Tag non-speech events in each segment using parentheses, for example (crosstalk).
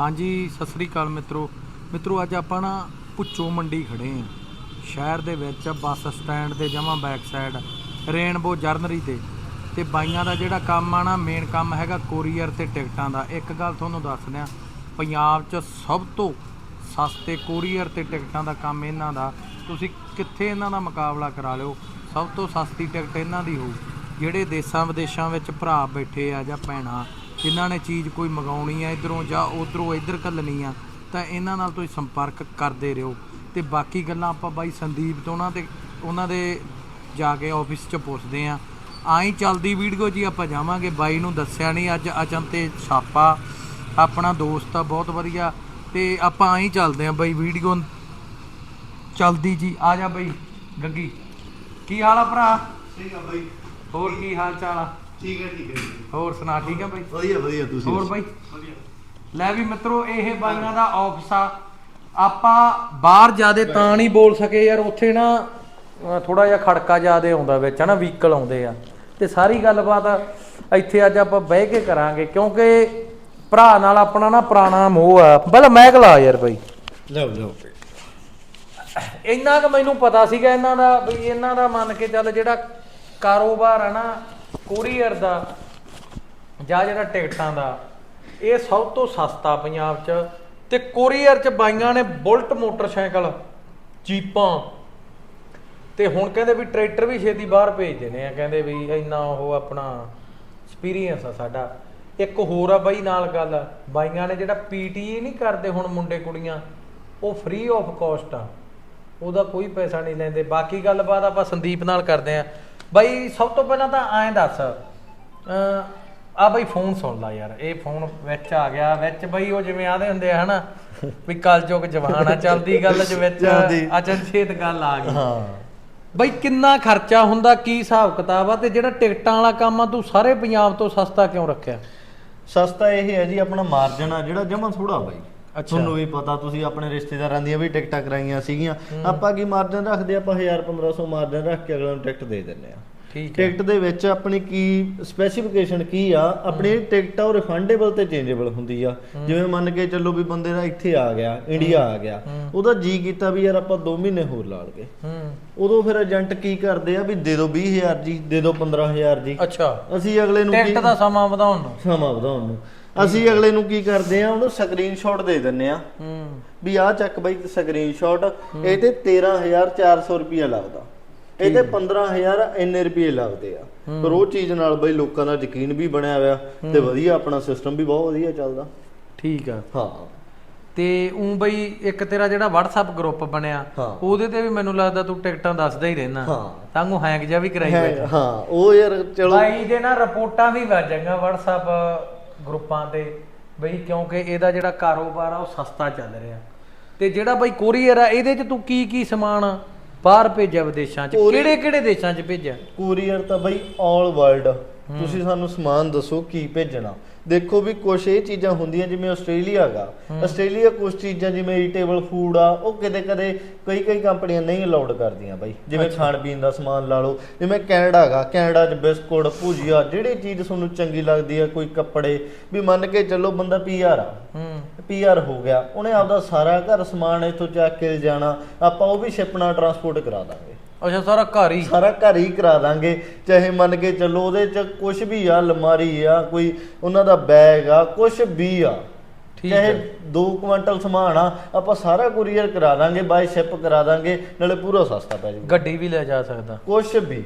ਹਾਂਜੀ, ਸਤਿ ਸ੍ਰੀ ਅਕਾਲ ਮਿੱਤਰੋ। ਮਿੱਤਰੋ, ਅੱਜ ਆਪਾਂ ਨਾ ਪੁੱਚੋ ਮੰਡੀ ਖੜੇ ਆਂ। ਸ਼ਹਿਰ ਦੇ ਵਿੱਚ, ਬੱਸ ਸਟੈਂਡ ਦੇ ਜਮਾ ਬੈਕ ਸਾਈਡ ਰੇਨਬੋ ਜਰਨਰੀ ਤੇ। ਤੇ ਬਾਈਆਂ ਦਾ ਜਿਹੜਾ ਕੰਮ ਆ ਨਾ ਮੇਨ ਕੰਮ ਹੈਗਾ ਕੋਰੀਅਰ ਤੇ ਟਿਕਟਾਂ ਦਾ। ਇੱਕ ਗੱਲ ਤੁਹਾਨੂੰ ਦੱਸ ਦਿਆਂ, ਪੰਜਾਬ 'ਚ ਸਭ ਤੋਂ ਸਸਤੇ ਕੋਰੀਅਰ ਤੇ ਟਿਕਟਾਂ ਦਾ ਕੰਮ ਇਹਨਾਂ ਦਾ। ਤੁਸੀਂ ਕਿੱਥੇ ਇਹਨਾਂ ਦਾ ਮੁਕਾਬਲਾ ਕਰਾ ਲਿਓ? ਸਭ ਤੋਂ ਸਸਤੀ ਟਿਕਟ ਇਹਨਾਂ ਦੀ ਹੋਊ, ਜਿਹੜੇ ਦੇਸ਼ਾਂ ਵਿਦੇਸ਼ਾਂ ਵਿੱਚ ਭਰਾ ਬੈਠੇ ਆ ਜਾਂ ਭੈਣਾਂ। ਜਿਨ੍ਹਾਂ ਨੇ ਚੀਜ਼ ਕੋਈ ਮੰਗਾਉਣੀ ਆ ਇਧਰੋਂ ਜਾਂ ਉਧਰੋਂ ਇੱਧਰ ਘੱਲਣੀ ਆ ਤਾਂ ਇਹਨਾਂ ਨਾਲ ਤੁਸੀਂ ਸੰਪਰਕ ਕਰਦੇ ਰਹੋ। ਤੇ ਬਾਕੀ ਗੱਲਾਂ ਆਪਾਂ ਬਾਈ ਸੰਦੀਪ ਤੋਂ ਉਹਨਾਂ ਤੇ ਉਹਨਾਂ ਦੇ ਜਾ ਕੇ ਆਫਿਸ 'ਚ ਪੁੱਛਦੇ ਆ। ਆਈ ਚੱਲਦੀ ਵੀਡੀਓ ਜੀ ਆਪਾਂ ਜਾਵਾਂਗੇ। ਬਾਈ ਨੂੰ ਦੱਸਿਆ ਨਹੀਂ ਅੱਜ ਅਚਨ ਤੇ ਛਾਪਾ। ਆਪਣਾ ਦੋਸਤ ਆ ਬਹੁਤ ਵਧੀਆ। ਤੇ ਆਪਾਂ ਆਈ ਚੱਲਦੇ ਆ ਬਾਈ ਵੀਡੀਓ। ਚੱਲਦੀ ਜੀ ਆ ਜਾ ਬਾਈ। ਗੱਗੀ। ਕੀ ਹਾਲ ਆ ਭਰਾ? ਠੀਕ ਆ ਬਾਈ। ਹੋਰ ਕੀ ਹਾਲ ਚਾਲ ਆ? ਠੀਕ ਹੈ ਠੀਕ ਹੈ। ਹੋਰ ਸੁਣਾ ਠੀਕ ਆ ਬਾਈ ਵਧੀਆ ਵਧੀਆ ਤੁਸੀਂ ਹੋਰ ਬਾਈ ਲੈ ਵੀ ਮਿੱਤਰੋ ਇਹ ਬਾਈਆਂ ਦਾ ਆਫਿਸ ਆ। ਆਪਾਂ ਬਾਹਰ ਜਿਆਦੇ ਤਾਂ ਨਹੀਂ ਬੋਲ ਸਕੇ ਯਾਰ ਉੱਥੇ ਨਾ ਥੋੜਾ ਜਿਹਾ ਖੜਕਾ ਜਿਆਦੇ ਆਉਂਦਾ ਵਿੱਚ ਹਨਾ ਵਹੀਕਲ ਆਉਂਦੇ ਆ। ਤੇ ਸਾਰੀ ਗੱਲਬਾਤ ਇੱਥੇ ਅੱਜ ਆਪਾਂ ਬਹਿ ਕੇ ਕਰਾਂਗੇ ਕਿਉਂਕਿ ਭਰਾ ਨਾਲ ਆਪਣਾ ਨਾ ਪੁਰਾਣਾ ਮੋਹ ਆ। ਬਲ ਮੈਂ ਲਾ ਯਾਰ ਬਾਈ ਲਓ ਲਓ। ਇੰਨਾ ਕੁ ਮੈਨੂੰ ਪਤਾ ਸੀਗਾ ਇਹਨਾਂ ਦਾ ਵੀ ਇਹਨਾਂ ਦਾ ਮੰਨ ਕੇ ਚੱਲ ਜਿਹੜਾ ਕਾਰੋਬਾਰ ਆ ਨਾ ਕੋਰੀਅਰ ਦਾ ਜਾਂ ਜਿਹੜਾ ਟਿਕਟਾਂ ਦਾ, ਇਹ ਸਭ ਤੋਂ ਸਸਤਾ ਪੰਜਾਬ 'ਚ ਤੇ ਕੋਰੀਅਰ 'ਚ ਬਾਈਆਂ ਨੇ ਬੁਲਟ ਮੋਟਰਸਾਈਕਲ, ਜੀਪਾਂ। ਤੇ ਹੁਣ ਕਹਿੰਦੇ ਵੀ ਟਰੈਕਟਰ ਵੀ ਛੇਤੀ ਬਾਹਰ ਭੇਜ ਦੇਣੇ ਆ, ਕਹਿੰਦੇ ਵੀ ਇੰਨਾ ਉਹ ਆਪਣਾ ਐਕਸਪੀਰੀਅੰਸ ਆ ਸਾਡਾ। ਇੱਕ ਹੋਰ ਆ ਬਾਈ ਨਾਲ ਗੱਲ, ਬਾਈਆਂ ਨੇ ਜਿਹੜਾ ਪੀਟੀਏ ਨਹੀਂ ਕਰਦੇ ਹੁਣ ਮੁੰਡੇ ਕੁੜੀਆਂ, ਉਹ ਫ੍ਰੀ ਆਫ ਕਾਸਟ ਆ। ਉਹਦਾ ਕੋਈ ਪੈਸਾ ਨਹੀਂ ਲੈਂਦੇ। ਬਾਕੀ ਗੱਲਬਾਤ ਆਪਾਂ ਸੰਦੀਪ ਨਾਲ ਕਰਦੇ ਆ। ਬਾਈ ਸਭ ਤੋਂ ਪਹਿਲਾਂ ਤਾਂ ਐਂ ਦੱਸ ਆ ਬਾਈ ਫੋਨ ਸੁਣ ਲਾ ਯਾਰ ਇਹ ਫੋਨ ਵਿੱਚ ਆ ਗਿਆ ਵਿੱਚ ਬਾਈ ਉਹ ਜਿਵੇਂ ਆਦੇ ਹੁੰਦੇ ਆ ਹਨਾ ਵੀ ਕਲਯੁਗ ਜਵਾਨ ਚੱਲਦੀ ਗੱਲ ਚ ਵਿੱਚ। ਅਚਨਚੇਤ ਗੱਲ ਆ ਗਈ ਹਾਂ ਬਈ ਕਿੰਨਾ ਖਰਚਾ ਹੁੰਦਾ ਕੀ ਹਿਸਾਬ ਕਿਤਾਬ ਆ ਤੇ ਜਿਹੜਾ ਟਿਕਟਾਂ ਵਾਲਾ ਕੰਮ ਆ ਤੂੰ ਸਾਰੇ ਪੰਜਾਬ ਤੋਂ ਸਸਤਾ ਕਿਉਂ ਰੱਖਿਆ ਸਸਤਾ ਇਹ ਹੈ ਜੀ ਆਪਣਾ ਮਾਰਜਨ ਆ ਜਿਹੜਾ ਜਮਾ ਥੋੜਾ ਬਾਈ। ਤੁਹਾਨੂੰ ਵੀ ਪਤਾ ਤੁਸੀਂ ਆਪਣੇ ਰਿਸ਼ਤੇਦਾਰਾਂ ਦੀਆਂ ਵੀ ਟਿਕਟਾਂ ਕਰਾਈਆਂ ਸੀਗੀਆਂ। ਆਪਾਂ ਕੀ ਮਾਰਜਨ ਰੱਖਦੇ? ਆਪਾਂ 1000 1500 ਮਾਰਜਨ ਰੱਖ ਕੇ ਅਗਲੇ ਨੂੰ ਟਿਕਟ ਦੇ ਦਿੰਨੇ ਆ। ਠੀਕ ਹੈ। ਟਿਕਟ ਦੇ ਵਿੱਚ ਆਪਣੀ ਕੀ ਸਪੈਸੀਫਿਕੇਸ਼ਨ ਕੀ ਆ? ਆਪਣੀ ਟਿਕਟ ਆ ਉਹ ਰਿਫੰਡੇਬਲ ਤੇ ਚੇਂਜੇਬਲ ਹੁੰਦੀ ਆ। ਜਿਵੇਂ ਮੰਨ ਕੇ ਚੱਲੋ ਵੀ ਬੰਦੇ ਦਾ ਇੱਥੇ ਆ ਗਿਆ ਇੰਡੀਆ ਆ ਗਿਆ। ਉਹਦਾ ਜੀ ਕੀਤਾ ਵੀ ਯਾਰ ਆਪਾਂ 2 ਮਹੀਨੇ ਹੋਰ ਲਾ ਲਗੇ ਹੂੰ। ਉਦੋਂ ਫਿਰ ਏਜੰਟ ਕੀ ਕਰਦੇ ਆ ਵੀ ਦੇ ਦਿਓ 20000 ਜੀ ਦੇ ਦਿਓ 15000 ਜੀ। ਅੱਛਾ। ਅਸੀਂ ਅਗਲੇ ਨੂੰ ਕੀ ਟਿਕਟ ਦਾ ਸਮਾਂ ਵਧਾਉਣ ਨੂੰ। ਸਮਾਂ ਵਧਾਉਣ ਨੂੰ। ਅਸੀਂ ਅਗਲੇ ਨੂੰ ਕੀ ਕਰਦੇ ਆ ਉਹਨੂੰ ਸਕਰੀਨਸ਼ਾਟ ਦੇ ਦਿੰਨੇ ਆ। ਹੂੰ। ਵੀ ਆਹ ਚੱਕ ਬਾਈ ਸਕਰੀਨਸ਼ਾਟ ਇਹ ਤੇ 13400 ਰੁਪਿਆ ਲੱਗਦਾ। ਇਹ ਤੇ 15000 ਇੰਨੇ ਰੁਪਏ ਲੱਗਦੇ ਆ। ਪਰ ਉਹ ਚੀਜ਼ ਨਾਲ ਬਈ ਲੋਕਾਂ ਦਾ ਯਕੀਨ ਵੀ ਬਣਿਆ ਹੋਇਆ ਤੇ ਵਧੀਆ ਆਪਣਾ ਸਿਸਟਮ ਵੀ ਬਹੁਤ ਵਧੀਆ ਚੱਲਦਾ। ਠੀਕ ਆ। ਹਾਂ। ਤੇ ਉਂ ਬਈ ਇੱਕ ਤੇਰਾ ਜਿਹੜਾ WhatsApp ਗਰੁੱਪ ਬਣਿਆ। ਉਹਦੇ ਤੇ ਵੀ ਮੈਨੂੰ ਲੱਗਦਾ ਤੂੰ ਟਿਕਟਾਂ ਦੱਸਦਾ ਹੀ ਰਹਿਣਾ। ਹਾਂ। ਤਾਂਗੂ ਹੈਂਗ ਜਿਹਾ ਵੀ ਕਰਾਈ ਬੈਠਾ। ਹਾਂ ਉਹ ਯਾਰ ਚਲੋ ਬਾਈ ਦੇ ਨਾ ਰਿਪੋਰਟਾਂ ਵੀ ਵੱਜਾਂਗਾ WhatsApp ਗਰੁੱਪਾਂ ਤੇ ਬਈ ਕਿਉਂਕਿ ਇਹਦਾ ਜਿਹੜਾ ਕਾਰੋਬਾਰ ਆ ਉਹ ਸਸਤਾ ਚੱਲ ਰਿਹਾ। ਤੇ ਜਿਹੜਾ ਬਈ ਕੋਰੀਅਰ ਆ ਇਹਦੇ ਚ ਤੂੰ ਕੀ ਕੀ ਸਮਾਨ ਬਾਹਰ ਭੇਜਿਆ ਵਿਦੇਸ਼ਾਂ ਚ? ਕੋਰੀ- ਕਿਹੜੇ ਕਿਹੜੇ ਦੇਸ਼ਾਂ ਚ ਭੇਜਿਆ? ਕੋਰੀਅਰ ਤਾਂ ਬਈ 올 ਵਰਲਡ ਤੁਸੀਂ ਸਾਨੂੰ ਸਮਾਨ ਦੱਸੋ ਕੀ ਭੇਜਣਾ। ਦੇਖੋ ਵੀ ਕੁਝ ਇਹ ਚੀਜ਼ਾਂ ਹੁੰਦੀਆਂ ਜਿਵੇਂ ਆਸਟ੍ਰੇਲੀਆ ਗਾ। ਆਸਟ੍ਰੇਲੀਆ ਕੁਝ ਚੀਜ਼ਾਂ ਜਿਵੇਂ ਈਟੇਬਲ ਫੂਡ ਆ ਉਹ ਕਿਤੇ ਕਦੇ ਕਈ ਕਈ ਕੰਪਨੀਆਂ ਨਹੀਂ ਅਲਾਉਡ ਕਰਦੀਆਂ ਬਾਈ। ਜਿਵੇਂ ਖਾਣ ਪੀਣ ਦਾ ਸਮਾਨ ਲਾ ਲਓ ਜਿਵੇਂ ਕੈਨੇਡਾ ਗਾ ਕੈਨੇਡਾ 'ਚ ਬਿਸਕੁਟ ਭੁਜੀਆ ਜਿਹੜੀ ਚੀਜ਼ ਤੁਹਾਨੂੰ ਚੰਗੀ ਲੱਗਦੀ ਆ ਕੋਈ ਕੱਪੜੇ ਵੀ ਮੰਨ ਕੇ ਚੱਲੋ ਬੰਦਾ ਪੀਆਰ ਆ। ਹੂੰ। ਪੀਆਰ ਹੋ ਗਿਆ ਉਹਨੇ ਆਪਦਾ ਸਾਰਾ ਘਰ ਸਮਾਨ ਇੱਥੋਂ ਚੱਕ ਕੇ ਜਾਣਾ ਆਪਾਂ ਉਹ ਵੀ ਸ਼ਿਪ ਨਾਲ ਟਰਾਂਸਪੋਰਟ ਕਰਾ ਦਾਂਗੇ। ਅੱਛਾ ਸਾਰਾ ਘਰ ਹੀ। ਸਾਰਾ ਘਰ ਹੀ ਕਰਾ ਦਾਂਗੇ। ਚਾਹੇ ਮੰਨ ਕੇ ਚੱਲੋ ਉਹਦੇ ਚ ਕੁਝ ਵੀ ਆ ਅਲਮਾਰੀ ਆ ਕੋਈ ਉਹਨਾਂ ਦਾ ਬੈਗ ਆ ਕੁਝ ਵੀ ਆ। ਠੀਕ ਚਾਹੇ ਹੈ। 2 ਕੁਇੰਟਲ ਸਮਾਨ ਆ ਆਪਾਂ ਸਾਰਾ ਕੁਰੀਅਰ ਕਰਾ ਦਾਂਗੇ ਬਾਈ ਸ਼ਿਪ ਕਰਾ ਦਾਂਗੇ ਨਾਲੇ ਪੂਰਾ ਸਸਤਾ ਪੈ ਜਾਊਗਾ। ਗੱਡੀ ਵੀ ਲੈ ਜਾ ਸਕਦਾ। ਕੁਝ ਵੀ।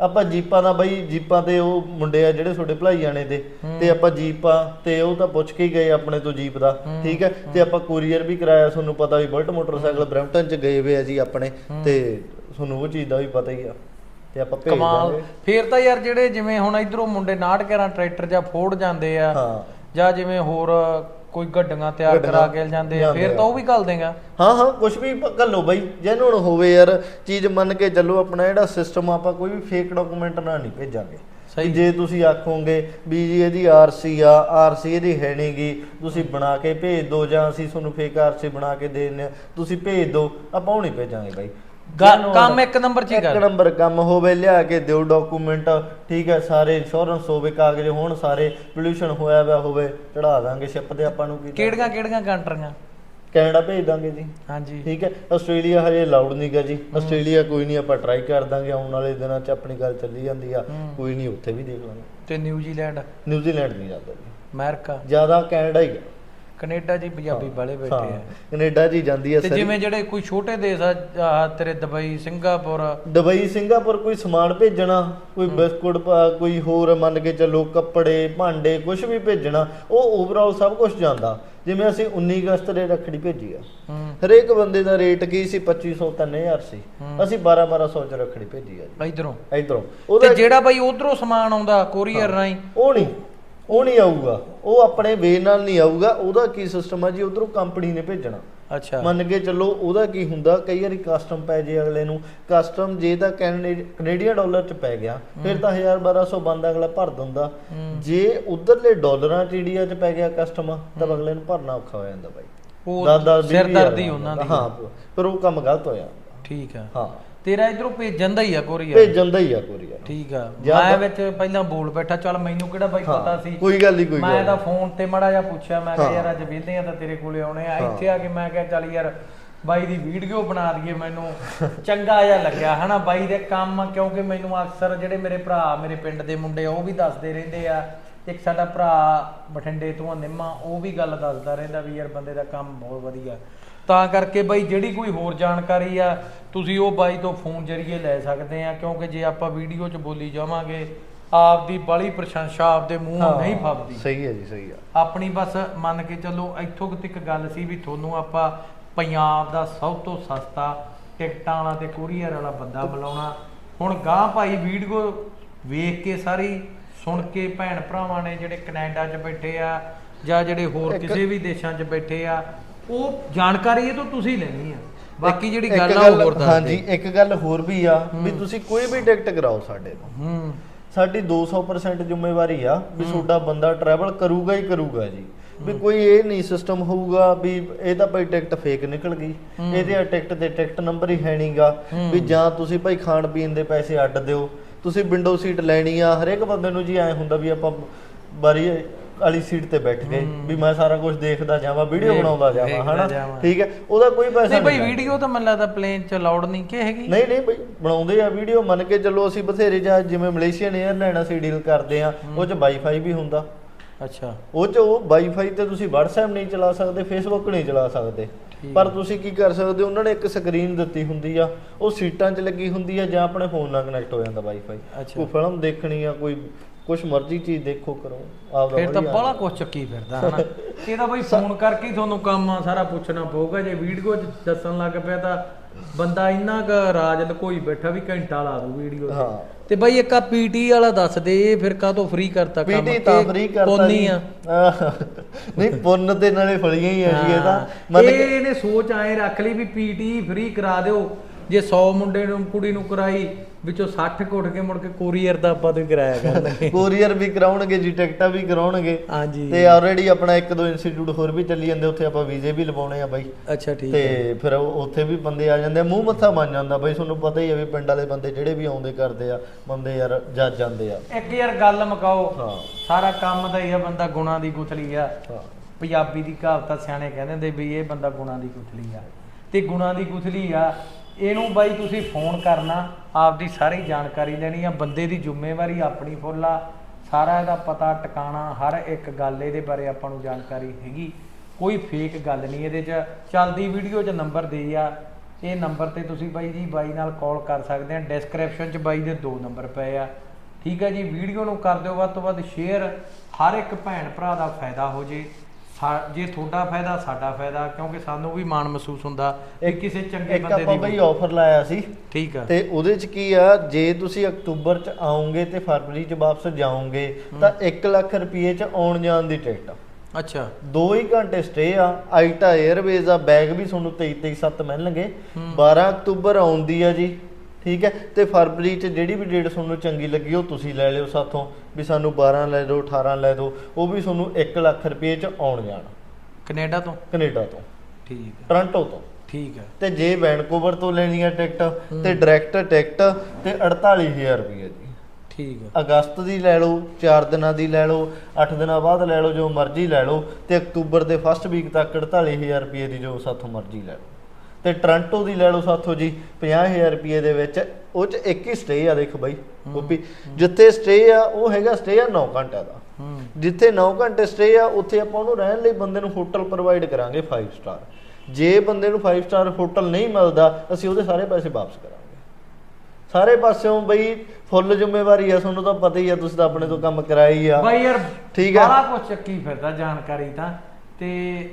ਆਪਾਂ ਜੀਪਾਂ ਦਾ ਬਾਈ ਜੀਪਾਂ ਤੇ ਉਹ ਮੁੰਡੇ ਆ ਜਿਹੜੇ ਤੁਹਾਡੇ ਭਲਾਈ ਜਾਣੇ ਦੇ ਤੇ ਆਪਾਂ ਜੀਪਾਂ ਤੇ ਉਹ ਤਾਂ ਪੁੱਛ ਕੇ ਹੀ ਗਏ ਆਪਣੇ ਤੋਂ ਜੀਪ ਦਾ ਠੀਕ ਹੈ? ਤੇ ਆਪਾਂ ਕੁਰੀਅਰ ਵੀ ਕਰਾਇਆ ਤੁਹਾਨੂੰ ਪਤਾ ਵੀ ਬੁਲਟ ਮੋਟਰਸਾਈਕਲ ਬ੍ਰੈਂਪਟਨ ਚ ਗਏ ਹੋਏ ਆ ਜੀ ਆਪਣੇ ਤੇ ਤੁਹਾਨੂੰ ਉਹ ਚੀਜ਼ ਦਾ ਵੀ ਪਤਾ ਹੀ ਆ ਤੇ ਆਪਾਂ ਭੇਜ ਕਮਾਲ। ਦਾਂਗੇ। ਫੇਰ ਤਾਂ ਯਾਰ ਜਿਹੜੇ ਜਿਵੇਂ ਹੁਣ ਇਧਰੋਂ ਮੁੰਡੇ 69 ਟਰੈਕਟਰ ਜਾਂ ਫੋਰਡ ਜਾਂਦੇ ਆ ਹਾਂ। ਜਾਂ ਜਿਵੇਂ ਹੋਰ ਕੋਈ ਗੱਡੀਆਂ ਤਿਆਰ ਕਰਾ ਕੇ ਜਾਂਦੇ ਆ ਫੇਰ ਤਾਂ ਉਹ ਵੀ ਘੱਲ ਦੇਗਾ। ਹਾਂ ਹਾਂ ਕੁਝ ਵੀ ਘੱਲੋ ਬਾਈ ਜੈਨੂਨ ਹੋਵੇ ਯਾਰ ਚੀਜ਼ ਮੰਨ ਕੇ ਚੱਲੋ ਆਪਣਾ ਜਿਹੜਾ ਸਿਸਟਮ ਆਪਾਂ ਕੋਈ ਵੀ ਫੇਕ ਡਾਕੂਮੈਂਟ ਨਾਲ ਨਹੀਂ ਭੇਜਾਂਗੇ। ਸਹੀ। ਜੇ ਤੁਸੀਂ ਆਖੋਗੇ ਵੀ ਜੀ ਇਹਦੀ ਆਰਸੀ ਆ ਆਰਸੀ ਇਹਦੀ ਹੈ ਨਹੀਂਗੀ ਤੁਸੀਂ ਬਣਾ ਕੇ ਭੇਜ ਦਿਓ ਜਾਂ ਅਸੀਂ ਤੁਹਾਨੂੰ ਫੇਕ ਆਰਸੀ ਬਣਾ ਕੇ ਦੇ ਦਿੰਦੇ ਹਾਂ ਤੁਸੀਂ ਭੇਜ ਦਿਓ ਆਪਾਂ ਉਹ ਨਹੀਂ ਭੇਜਾਂਗੇ ਬਾਈ। ਗਾ- ਕੰਮ ਇੱਕ ਨੰਬਰ 'ਚ ਹੀ ਇੱਕ ਕਰ ਨੰਬਰ ਕੰਮ ਹੋਵੇ ਲਿਆ ਕੇ ਦਿਓ ਡਾਕੂਮੈਂਟ ਠੀਕ ਹੈ ਸਾਰੇ ਇੰਸ਼ੋਰੈਂਸ ਹੋਵੇ ਕਾਗਜ਼ ਹੋਣ ਸਾਰੇ ਪੋਲੂਸ਼ਨ ਹੋਇਆ ਹੋਇਆ ਹੋਵੇ ਚੜਾ ਦਾਂਗੇ ਸ਼ਿਪ ਤੇ ਆਪਾਂ ਨੂੰ ਕੀ ਕਿਹੜੀਆਂ ਕਿਹੜੀਆਂ ਕੰਟਰੀਆਂ ਕੈਨੇਡਾ ਭੇਜ ਦਾਂਗੇ ਜੀ। ਹਾਂਜੀ। ਠੀਕ ਹੈ ਆਸਟ੍ਰੇਲੀਆ ਹਜੇ ਲਾਊਡ ਨਹੀਂਗਾ ਜੀ। ਆਸਟ੍ਰੇਲੀਆ ਕੋਈ ਨਹੀਂ ਆਪਾਂ ਟਰਾਈ ਕਰ ਦਾਂਗੇ ਆਉਣ ਵਾਲੇ ਦਿਨਾਂ 'ਚ ਆਪਣੀ ਗੱਲ ਚੱਲੀ ਜਾਂਦੀ ਆ। ਹੂੰ। ਕੋਈ ਨਹੀਂ ਉੱਥੇ ਵੀ ਦੇਖ ਲਾਂਗੇ। ਤੇ ਨਿਊਜ਼ੀਲੈਂਡ ਨਿਊਜ਼ੀਲੈਂਡ ਨਹੀਂ ਜਾਂਦਾ ਜੀ। ਅਮਰੀਕਾ? ਜ਼ਿਆਦਾ ਕੈਨੇਡਾ ਹੀ ਆ। ਕੈਨੇਡਾ ਜੀ ਪੰਜਾਬੀ ਵਾਲੇ ਬੈਠੇ ਆ। ਕੈਨੇਡਾ ਹੀ ਜਾਂਦੀ ਆ ਤੇ ਸਾਰੀ। ਜਿਵੇਂ ਜਿਹੜੇ ਕੋਈ ਛੋਟੇ ਦੇਸ਼ ਆ ਆਹ ਤੇਰੇ ਦੁਬਈ ਸਿੰਗਾਪੁਰ। ਦੁਬਈ ਸਿੰਗਾਪੁਰ ਕੋਈ ਸਮਾਨ ਭੇਜਣਾ ਕੋਈ ਬਿਸਕੁਟ ਪਾ- ਕੋਈ ਹੋਰ ਮੰਨ ਕੇ ਚੱਲੋ ਕੱਪੜੇ ਭਾਂਡੇ ਕੁਝ ਵੀ ਭੇਜਣਾ ਉਹ ਓਵਰਆਲ ਸਭ ਕੁਝ ਜਾਂਦਾ। ਜਿਵੇਂ ਅਸੀਂ 19 ਅਗਸਤ ਦੇ ਰੱਖੜੀ ਭੇਜੀ ਆ। ਹੂੰ। ਹਰੇਕ ਬੰਦੇ ਦਾ ਰੇਟ ਕੀ ਸੀ? 2500 3000 ਸੀ। ਹੂੰ। ਅਸੀਂ 12 1200 ਚ ਰੱਖੜੀ ਭੇਜੀ ਆ ਇਧਰੋਂ ਜੀ। ਇਧਰੋਂ। ਤੇ ਉਹਦਾ ਜਿਹੜਾ ਬਾਈ ਉਧਰੋਂ ਸਮਾਨ ਆਉਂਦਾ ਕੋਰੀਅਰ ਰਾਹੀਂ। ਉਹ ਨਹੀਂ। ਉਹ ਨਹੀਂ ਆਊਗਾ। ਉਹ ਆਪਣੇ ਵੇ ਨਾਲ ਨਹੀਂ ਆਊਗਾ। ਉਹਦਾ ਕੀ ਸਿਸਟਮ ਆ ਜੀ? ਉਧਰੋਂ ਕੰਪਨੀ ਨੇ ਭੇਜਣਾ। ਅੱਛਾ। ਮੰਨ ਕੇ ਚੱਲੋ ਉਹਦਾ ਕੀ ਹੁੰਦਾ? ਕਈ ਵਾਰੀ ਕਸਟਮ ਪੈ ਜੇ ਅਗਲੇ ਨੂੰ। ਕਸਟਮ ਜੇ ਤਾਂ ਕੈਨੇ- ਕੈਨੇਡੀਅਨ ਡਾਲਰ ਚ ਪੈ ਗਿਆ ਫਿਰ ਤਾਂ 1000 1200 ਬੰਦਾ ਅਗਲਾ ਭਰ ਦਿੰਦਾ। ਜੇ ਉਧਰਲੇ ਡਾਲਰਾਂ ਚ ਇੰਡੀਆ ਚ ਪੈ ਗਿਆ ਕਸਟਮ ਤਾਂ ਅਗਲੇ ਨੂੰ ਭਰਨਾ ਔਖਾ ਹੋ ਜਾਂਦਾ ਬਾਈ। ਉਹ ਸਿਰਦਰਦੀ ਉਹਨਾਂ ਦੀ। ਹਾਂ ਫਿਰ ਉਹ ਕੰਮ ਗਲਤ ਹੋਇਆ ਠੀਕ ਆ। ਹਾਂ। ਤੇਰਾ ਇਧਰੋਂ ਭੇਜਣ ਦਾ ਹੀ ਆ ਕੋਰੀਅਰ। ਭੇਜਣ ਦਾ ਹੀ ਆ ਕੋਰੀਆ ਠੀਕ ਆ। ਜਾਂ ਮੈਂ ਤਾਂ- ਵਿੱਚ ਪਹਿਲਾਂ ਬੋਲ ਬੈਠਾ ਚੱਲ ਮੈਨੂੰ ਕਿਹੜਾ ਬਾਈ ਪਤਾ ਸੀ? ਕੋਈ ਗੱਲ ਨਹੀਂ ਕੋਈ ਮੈਂ ਤਾਂ। ਫੋਨ ਤੇ ਮੜਾ ਜਾ ਪੁੱਛਿਆ ਮੈਂ ਕਿਹਾ ਹਾਂ। ਯਾਰ ਅੱਜ ਵਿਹਲੇ ਆ ਤਾਂ ਤੇਰੇ ਕੋਲੇ ਆਉਣੇ ਆ। ਹਾਂ। ਇੱਥੇ ਆ ਕੇ ਮੈਂ ਕਿਹਾ ਚੱਲ ਯਾਰ ਬਾਈ ਦੀ ਵੀਡੀਓ ਬਣਾ ਦਈਏ ਮੈਨੂੰ। ਚੰਗਾ ਜਿਹਾ ਲੱਗਿਆ ਹਨਾ? ਬਾਈ ਦੇ ਕੰਮ ਕਿਉਂਕਿ ਮੈਨੂੰ ਅਕਸਰ ਜਿਹੜੇ ਮੇਰੇ ਭਰਾ ਮੇਰੇ ਪਿੰਡ ਦੇ ਮੁੰਡੇ ਆ, ਉਹ ਵੀ ਦੱਸਦੇ ਰਹਿੰਦੇ ਆ। ਇੱਕ ਸਾਡਾ ਭਰਾ ਬਠਿੰਡੇ ਤੋਂ ਆ ਨਿੰਮਾ ਉਹ ਵੀ ਗੱਲ ਦੱਸਦਾ ਰਹਿੰਦਾ ਵੀ ਯਾਰ ਬੰਦੇ ਦਾ ਕੰਮ ਬਹੁਤ ਵਧੀਆ। ਤਾਂ ਕਰਕੇ ਬਾਈ ਜਿਹੜੀ ਕੋਈ ਹੋਰ ਜਾਣਕਾਰੀ ਆ ਤੁਸੀਂ ਉਹ ਬਾਈ ਤੋਂ ਫੋਨ ਜਰੀਏ ਲੈ ਸਕਦੇ ਆ ਕਿਉਂਕਿ ਜੇ ਆਪਾਂ ਵੀਡੀਓ 'ਚ ਬੋਲੀ ਜਾਵਾਂਗੇ ਆਪਦੀ ਬੜੀ ਪ੍ਰਸ਼ੰਸਾ ਆਪਦੇ ਮੂੰਹੋਂ ਹਾਂ, ਨਹੀਂ ਫੱਬਦੀ ਸਹੀ ਹੈ ਜੀ ਸਹੀ ਆ ਆਪਣੀ ਬਸ ਮੰਨ ਕੇ ਚੱਲੋ ਇੱਥੋਂ ਤੱਕ ਗੱਲ ਸੀ ਵੀ ਤੁਹਾਨੂੰ ਆਪਾਂ ਪੰਜਾਬ ਦਾ ਸਭ ਤੋਂ ਸਸਤਾ ਟਿਕਟਾਂ ਵਾਲਾ ਤੇ ਕੋਰੀਅਰ ਵਾਲਾ ਬੰਦਾ ਬੁਲਾਉਣਾ। ਹੁਣ ਗਾਂ ਭਾਈ ਵੀਡੀਓ ਵੇਖ ਕੇ ਸਾਰੀ ਸੁਣ ਕੇ ਭੈਣ ਭਰਾਵਾਂ ਨੇ ਜਿਹੜੇ ਕੈਨੇਡਾ 'ਚ ਬੈਠੇ ਆ ਜਾਂ ਜਿਹੜੇ ਹੋਰ ਕਿਸੇ ਵੀ ਦੇਸ਼ਾਂ 'ਚ ਬੈਠੇ ਆ ਉਹ ਜਾਣਕਾਰੀ ਇਹ ਤੋਂ ਤੁਸੀਂ ਲੈਣੀ ਆ। ਬਾਕੀ ਜਿਹੜੀ ਇੱਕ ਗੱਲ ਆ ਉਹ ਹੋਰ ਦੱਸ ਹਾਂਜੀ ਇੱਕ ਗੱਲ ਹੋਰ ਵੀ ਆ ਵੀ। ਤੁਸੀਂ ਕੋਈ ਵੀ ਟਿਕਟ ਕਰਾਓ ਸਾਡੇ ਤੋਂ। ਹੂੰ। ਸਾਡੀ 200% ਜ਼ਿੰਮੇਵਾਰੀ ਆ ਵੀ ਤੁਹਾਡਾ ਬੰਦਾ ਟਰੈਵਲ ਕਰੂਗਾ ਹੀ ਕਰੂਗਾ ਜੀ। ਵੀ ਕੋਈ ਇਹ ਨਹੀਂ ਸਿਸਟਮ ਹੋਊਗਾ ਵੀ ਇਹ ਤਾਂ ਭਾਈ ਟਿਕਟ ਫੇਕ ਨਿਕਲ ਗਈ। ਇਹਦੇ ਟਿਕਟ ਤੇ ਟਿਕਟ ਨੰਬਰ ਹੀ ਹੈ ਨਹੀਂਗਾ। ਵੀ ਜਾਂ ਤੁਸੀਂ ਭਾਈ ਖਾਣ ਪੀਣ ਦੇ ਪੈਸੇ ਅੱਡ ਦਿਓ। ਤੁਸੀਂ ਵਿੰਡੋ ਸੀਟ ਲੈਣੀ ਆ ਹਰੇਕ ਬੰਦੇ ਨੂੰ ਜੀ ਐ ਹੁੰਦਾ ਵੀ ਆਪਾਂ ਬਾਰੀ ਵਾਲੀ ਸੀਟ ਤੇ ਬੈਠ ਗਏ। ਵੀ ਮੈਂ ਸਾਰਾ ਕੁਝ ਦੇਖਦਾ ਜਾਵਾਂ ਵੀਡੀਓ ਬਣਾਉਂਦਾ ਜਾਵਾਂ ਹਨਾ। ਠੀਕ ਹੈ ਉਹਦਾ ਕੋਈ ਪੈਸਾ ਨਹੀਂ ਭਾਈ ਲੱਗਦਾ। ਵੀਡੀਓ ਤਾਂ ਮੈਨੂੰ ਲੱਗਦਾ ਪਲੇਨ 'ਚ ਅਲਾਉਡ ਨਹੀਂ ਕਿ ਹੈਗੀ ਨਹੀਂ ਨਹੀਂ ਬਈ ਬਣਾਉਂਦੇ ਆ ਵੀਡੀਓ ਮੰਨ ਕੇ ਚੱਲੋ ਅਸੀਂ ਬਥੇਰੇ ਜਾਂ ਜਿਵੇਂ ਮਲੇਸ਼ੀਅਨ 에ਅਰਲਾਈਨ ਅਸੀਂ ਡੀਲ ਕਰਦੇ ਆ ਉਹ ਚ ਵਾਈਫਾਈ ਵੀ ਹੁੰਦਾ ਅੱਛਾ ਉਹ ਚ ਉਹ ਵਾਈਫਾਈ ਤੇ ਤੁਸੀਂ WhatsApp ਨਹੀਂ ਚਲਾ ਸਕਦੇ Facebook ਨਹੀਂ ਚਲਾ ਸਕਦੇ ਪਰ। ਤੁਸੀਂ ਕੀ ਕਰ ਸਕਦੇ ਹੋ ਉਹਨਾਂ ਨੇ ਇੱਕ ਸਕਰੀਨ ਦਿੱਤੀ ਹੁੰਦੀ ਆ ਉਹ ਸੀਟਾਂ 'ਚ ਲੱਗੀ ਹੁੰਦੀ ਆ ਜਾਂ ਆਪਣੇ ਫੋਨ ਨਾਲ ਕਨੈਕਟ ਹੋ ਜਾਂਦਾ ਵਾਈਫਾਈ। ਕੋਈ ਫਿਲਮ ਦੇਖਣੀ ਆ ਕੋਈ ਕੁਛ ਮਰਜ਼ੀ ਚੀਜ਼ ਦੇਖੋ ਕਰੋ ਆਪਦਾ ਫਿਰ ਤਾਂ ਵਧੀਆ। ਬੜਾ ਕੁਛ ਚੱਕੀ ਫਿਰਦਾ ਹਨਾ? (laughs) ਇਹ ਤਾਂ ਬਈ ਫੋਨ ਕਰਕੇ ਹੀ ਤੁਹਾਨੂੰ ਕੰਮ ਆ ਸਾਰਾ ਪੁੱਛਣਾ ਪਊਗਾ। ਜੇ ਵੀਡੀਓ 'ਚ ਦੱਸਣ ਲੱਗ ਪਿਆ ਤਾਂ ਬੰਦਾ ਇੰਨਾ ਕੁ ਰਾਜ ਲਕੋਈ ਬੈਠਾ ਵੀ ਘੰਟਾ ਲਾ ਦੂ ਵੀਡੀਓ ਹਾਂ। ਤੇ ਬਈ ਇੱਕ ਆ ਪੀਟੀ ਵਾਲਾ ਦੱਸ ਦੇ ਇਹ ਫਿਰ ਕਾਹਤੋਂ ਫ੍ਰੀ ਕਰਤਾ ਕੰਮ? ਪੀਟੀ ਤਾਂ ਇਹ ਫ੍ਰੀ ਕਰਤਾ ਹੀ ਜੀ। ਆ। ਆਹ, ਨਹੀਂ ਪੁੰਨ ਤੇ ਨਾਲੇ ਫਲੀਆਂ ਹੀ ਆ ਜੀ ਇਹ ਤਾਂ। ਹਾਂ। ਮੰਨ ਇਹ ਇਹਨੇ ਸੋਚ ਆਏ ਰੱਖ ਲਈ ਵੀ ਪੀਟੀ ਫ੍ਰੀ ਕਰਾ ਦਿਓ। ਜੇ 100 ਮੁੰਡੇ ਨੂੰ ਕੁੜੀ ਨੂੰ ਕਰਾਈ ਵਿੱਚੋਂ 60 ਕੁੱਟ ਕੇ ਮੁੜ ਕੇ ਕੋਰੀਅਰ ਦਾ ਆਪਾਂ ਤੋਂ ਕਰਾਇਆ ਕਰਨਗੇ। ਕੋਰੀਅਰ ਵੀ ਕਰਾਉਣਗੇ ਜੀ ਟਿਕਟਾਂ ਵੀ ਕਰਾਉਣਗੇ। ਹਾਂਜੀ। ਤੇ ਆਲਰੇਡੀ ਆਪਣਾ ਇੱਕ ਦੋ ਇੰਸਟੀਚਿਊਟ ਹੋਰ ਵੀ ਚੱਲੀ ਜਾਂਦੇ ਉੱਥੇ ਆਪਾਂ ਵੀਜ਼ੇ ਵੀ ਲਵਾਉਣੇ ਆ ਬਾਈ। ਅੱਛਾ ਠੀਕ ਤੇ ਫਿਰ ਉੱਥੇ ਵੀ ਬੰਦੇ ਆ ਜਾਂਦੇ ਮੂੰਹ ਮੱਥਾ ਬਣ ਜਾਂਦਾ ਬਾਈ ਤੁਹਾਨੂੰ ਪਤਾ ਹੀ ਆ ਵੀ ਪਿੰਡ ਵਾਲੇ ਬੰਦੇ ਜਿਹੜੇ ਵੀ ਆਉਂਦੇ ਕਰਦੇ ਆ ਬੰਦੇ ਯਾਰ ਜੱਜ ਜਾਂਦੇ ਆ। ਇੱਕ ਯਾਰ ਗੱਲ ਮੁਕਾਓ ਹਾਂ। ਸਾਰਾ ਕੰਮ ਦਾ ਹੀ ਆ ਬੰਦਾ ਗੁਣਾ ਦੀ ਗੁਥਲੀ ਆ। ਹਾਂ। ਪੰਜਾਬੀ ਦੀ ਕਹਾਵਤ ਸਿਆਣੇ ਕਹਿੰਦੇ ਹੁੰਦੇ ਵੀ ਇਹ ਬੰਦਾ ਗੁਣਾ ਦੀ ਗੁਥਲੀ ਆ। ਤੇ ਗੁਣਾ ਦੀ ਗੁਥਲੀ ਆ ਇਹਨੂੰ ਬਾਈ ਤੁਸੀਂ ਫੋਨ ਕਰਨਾ, ਆਪਦੀ ਸਾਰੀ ਜਾਣਕਾਰੀ ਲੈਣੀ ਆ, ਬੰਦੇ ਦੀ ਜ਼ਿੰਮੇਵਾਰੀ ਆਪਣੀ ਫੁੱਲ ਆ। ਸਾਰਾ ਇਹਦਾ ਪਤਾ ਟਿਕਾਣਾ, ਹਰ ਇੱਕ ਗੱਲ ਇਹਦੇ ਬਾਰੇ ਆਪਾਂ ਨੂੰ ਜਾਣਕਾਰੀ ਹੈਗੀ। ਕੋਈ ਫੇਕ ਗੱਲ ਨਹੀਂ ਇਹਦੇ 'ਚ। ਚੱਲਦੀ ਵੀਡੀਓ 'ਚ ਨੰਬਰ ਦੇ ਆ। ਇਹ ਨੰਬਰ ਤੇ ਤੁਸੀਂ ਬਾਈ ਜੀ, ਬਾਈ ਨਾਲ ਕਾਲ ਕਰ ਸਕਦੇ ਆ। ਡਿਸਕ੍ਰਿਪਸ਼ਨ 'ਚ ਬਾਈ ਦੇ ਦੋ ਨੰਬਰ ਪਏ ਆ। ਠੀਕ ਹੈ ਜੀ, ਵੀਡੀਓ ਨੂੰ ਕਰ ਦਿਓ ਵੱਧ ਤੋਂ ਵੱਧ ਸ਼ੇਅਰ ਹਰ ਇੱਕ ਭੈਣ ਭਰਾ ਦਾ ਫਾਇਦਾ ਹੋ ਜੇ। ਜੇ ਤੁਹਾਡਾ ਫਾਇਦਾ ਸਾਡਾ ਫਾਇਦਾ ਕਿਉਂਕਿ ਸਾਨੂੰ ਵੀ ਮਾਣ ਮਹਿਸੂਸ ਹੁੰਦਾ ਕਿ ਕਿਸੇ ਚੰਗੇ ਇੱਕ ਬੰਦੇ ਆਪਾਂ ਦੀ ਬਈ ਆਫਰ ਲਾਇਆ ਸੀ। ਠੀਕ ਆ। ਤੇ ਉਹਦੇ ਚ ਕੀ ਆ ਜੇ ਤੁਸੀਂ ਅਕਤੂਬਰ ਚ ਆਓਗੇ ਤੇ ਫਰਵਰੀ ਚ ਵਾਪਸ ਜਾਓਗੇ ਤਾਂ 1 ਲੱਖ ਰੁਪਏ ਚ ਆਉਣ ਜਾਣ ਦੀ ਟਿਕਟ ਅੱਛਾ। 2 ਹੀ ਘੰਟੇ ਸਟੇ ਆ ਆਈਟਾ 에ਅਰਵੇਜ਼ ਦਾ ਬੈਗ ਵੀ ਤੁਹਾਨੂੰ 23 23 7 ਮਿਲਣਗੇ। ਹੂੰ। 12 ਅਕਤੂਬਰ ਆਉਂਦੀ ਆ ਜੀ ਠੀਕ ਹੈ? ਤੇ ਫਰਵਰੀ ਚ ਜਿਹੜੀ ਵੀ ਡੇਟ ਤੁਹਾਨੂੰ ਚੰਗੀ ਲੱਗੀ ਉਹ ਤੁਸੀਂ ਲੈ ਲਿਓ ਸਾਥੋਂ। ਵੀ ਸਾਨੂੰ 12 ਲੈ ਦਿਓ 18 ਲੈ ਦਿਓ ਉਹ ਵੀ ਤੁਹਾਨੂੰ 1 ਲੱਖ ਰੁਪਏ ਚ ਆਉਣ ਜਾਣ। ਕੈਨੇਡਾ ਤੋਂ? ਕੈਨੇਡਾ ਤੋਂ। ਠੀਕ ਆ ਟੋਰਾਂਟੋ ਤੋਂ। ਠੀਕ ਹੈ। ਤੇ ਜੇ ਵੈਨਕੂਵਰ ਤੋਂ ਲੈਣੀ ਹੈ ਟਿਕਟ ਤੇ ਡਾਇਰੈਕਟ ਟਿਕਟ ਤੇ 48000 ਰੁਪਏ ਜੀ ਠੀਕ ਹੈ। ਅਗਸਤ ਦੀ ਲੈ ਲਓ 4 ਦਿਨਾਂ ਦੀ ਲੈ ਲਓ 8 ਦਿਨਾਂ ਬਾਅਦ ਲੈ ਲਓ ਜੋ ਮਰਜ਼ੀ ਲੈ ਲਓ ਤੇ ਅਕਤੂਬਰ ਦੇ ਫਸਟ ਵੀਕ ਤੱਕ 48000 ਰੁਪਏ ਦੀ ਜੋ ਸਾਥੋਂ ਮਰਜ਼ੀ ਲੈ ਲਓ। ਤੇ ਟ੍ਰਾਂਟੋ ਦੀ ਲੈ ਲਓ ਸਾਥੋਂ ਜੀ 50000 ਰੁਪਏ ਦੇ ਵਿੱਚ। ਉਹ ਚ ਇੱਕ ਹੀ ਸਟੇ ਆ ਦੇਖ ਬਾਈ ਗੋਪੀ। ਜਿੱਥੇ ਸਟੇ ਆ ਉਹ ਹੈਗਾ ਸਟੇ ਆ 9 ਘੰਟਿਆਂ ਦਾ। ਜਿੱਥੇ 9 ਘੰਟੇ ਸਟੇ ਆ ਉੱਥੇ ਆਪਾਂ ਉਹਨੂੰ ਰਹਿਣ ਲਈ ਬੰਦੇ ਨੂੰ ਹੋਟਲ ਪ੍ਰੋਵਾਈਡ ਕਰਾਂਗੇ 5 ਸਟਾਰ ਜੇ ਬੰਦੇ ਨੂੰ 5 ਸਟਾਰ ਹੋਟਲ ਨਹੀਂ ਮਿਲਦਾ ਅਸੀਂ ਉਹਦੇ ਸਾਰੇ ਪੈਸੇ ਵਾਪਸ ਕਰਾਂਗੇ। ਸਾਰੇ ਪਾਸਿਓਂ ਬਈ ਫੁੱਲ ਜ਼ਿੰਮੇਵਾਰੀ ਆ ਤੁਹਾਨੂੰ ਤਾਂ ਪਤਾ ਹੀ ਆ ਤੁਸੀਂ ਤਾਂ ਆਪਣੇ ਤੋਂ ਕੰਮ ਹੀ ਆ। ਬਾਈ ਯਾਰ ਠੀਕ ਹੈ। ਬੜਾ ਕੁਛ ਚੱਕੀ ਫਿਰਦਾ ਜਾਣਕਾਰੀ ਤਾਂ। ਤੇ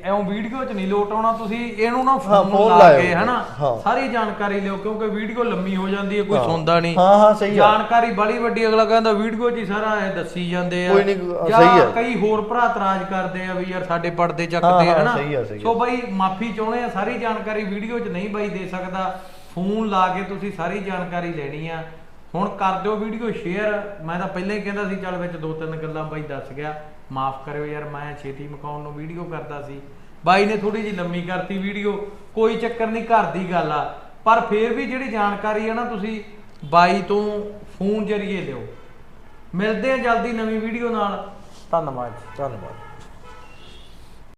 ਐਉਂ ਵੀਡੀਓ 'ਚ ਨਹੀਂ ਲੋਟ ਆਉਣਾ ਤੁਸੀਂ ਇਹਨੂੰ ਨਾ ਹਾਂ, ਫੋਨ ਲਾ। ਕੇ ਹਨਾ ਹਾਂ। ਸਾਰੀ ਜਾਣਕਾਰੀ ਲਿਓ ਕਿਉਂਕਿ ਵੀਡੀਓ ਲੰਮੀ ਹੋ ਜਾਂਦੀ ਹੈ ਕੋਈ ਹਾਂ। ਸੁਣਦਾ ਨਹੀਂ ਹਾਂ ਹਾਂ ਸਹੀ ਆ ਜਾਣਕਾਰੀ ਬੜੀ ਵੱਡੀ ਅਗਲਾ ਕਹਿੰਦਾ ਵੀਡੀਓ 'ਚ ਹੀ ਸਾਰਾ ਇਹ ਦੱਸੀ ਜਾਂਦੇ ਆ ਕੋਈ ਨਹੀਂ, ਸਹੀ ਆ। ਕਈ ਹੋਰ ਭਰਾ ਇਤਰਾਜ਼ ਕਰਦੇ ਆ ਵੀ ਯਾਰ ਸਾਡੇ ਪਰਦੇ ਹਾਂ, ਚੱਕਦੇ ਹਾਂ, ਹਨਾ। ਸੋ ਬਾਈ ਮਾਫੀ ਚਾਹੁੰਦੇ ਆ ਸਾਰੀ ਜਾਣਕਾਰੀ ਵੀਡੀਓ 'ਚ ਨਹੀਂ ਬਾਈ ਦੇ ਸਕਦਾ ਫੋਨ ਲਾ ਕੇ ਤੁਸੀਂ ਸਾਰੀ ਜਾਣਕਾਰੀ ਲੈਣੀ ਆ ਹੁਣ ਕਰ ਦਿਓ ਵੀਡੀਓ ਸ਼ੇਅਰ। ਮੈਂ ਤਾਂ ਪਹਿਲਾਂ ਹੀ ਕਹਿੰਦਾ ਸੀ, ਚੱਲ ਵਿੱਚ ਦੋ ਤਿੰਨ ਗੱਲਾਂ ਬਾਈ ਦੱਸ ਗਿਆ। ਮਾਫ ਕਰਿਓ ਯਾਰ, ਮੈਂ ਛੇਤੀ ਮਕਾਉਣ ਨੂੰ ਵੀਡੀਓ ਕਰਦਾ ਸੀ। ਬਾਈ ਨੇ ਥੋੜੀ ਜਿਹੀ ਲੰਮੀ ਕਰਤੀ ਵੀਡੀਓ। ਕੋਈ ਚੱਕਰ ਨਹੀਂ, ਘਰ ਦੀ ਗੱਲ ਆ। ਪਰ ਫੇਰ ਵੀ ਜਿਹੜੀ ਜਾਣਕਾਰੀ ਆ ਨਾ ਤੁਸੀਂ, ਬਾਈ ਤੋਂ ਫੋਨ ਜਰੀਏ ਲਿਓ। ਮਿਲਦੇ ਆ ਜਲਦੀ ਨਵੀਂ ਵੀਡੀਓ ਨਾਲ। ਧੰਨਵਾਦ ਜੀ। ਧੰਨਵਾਦ।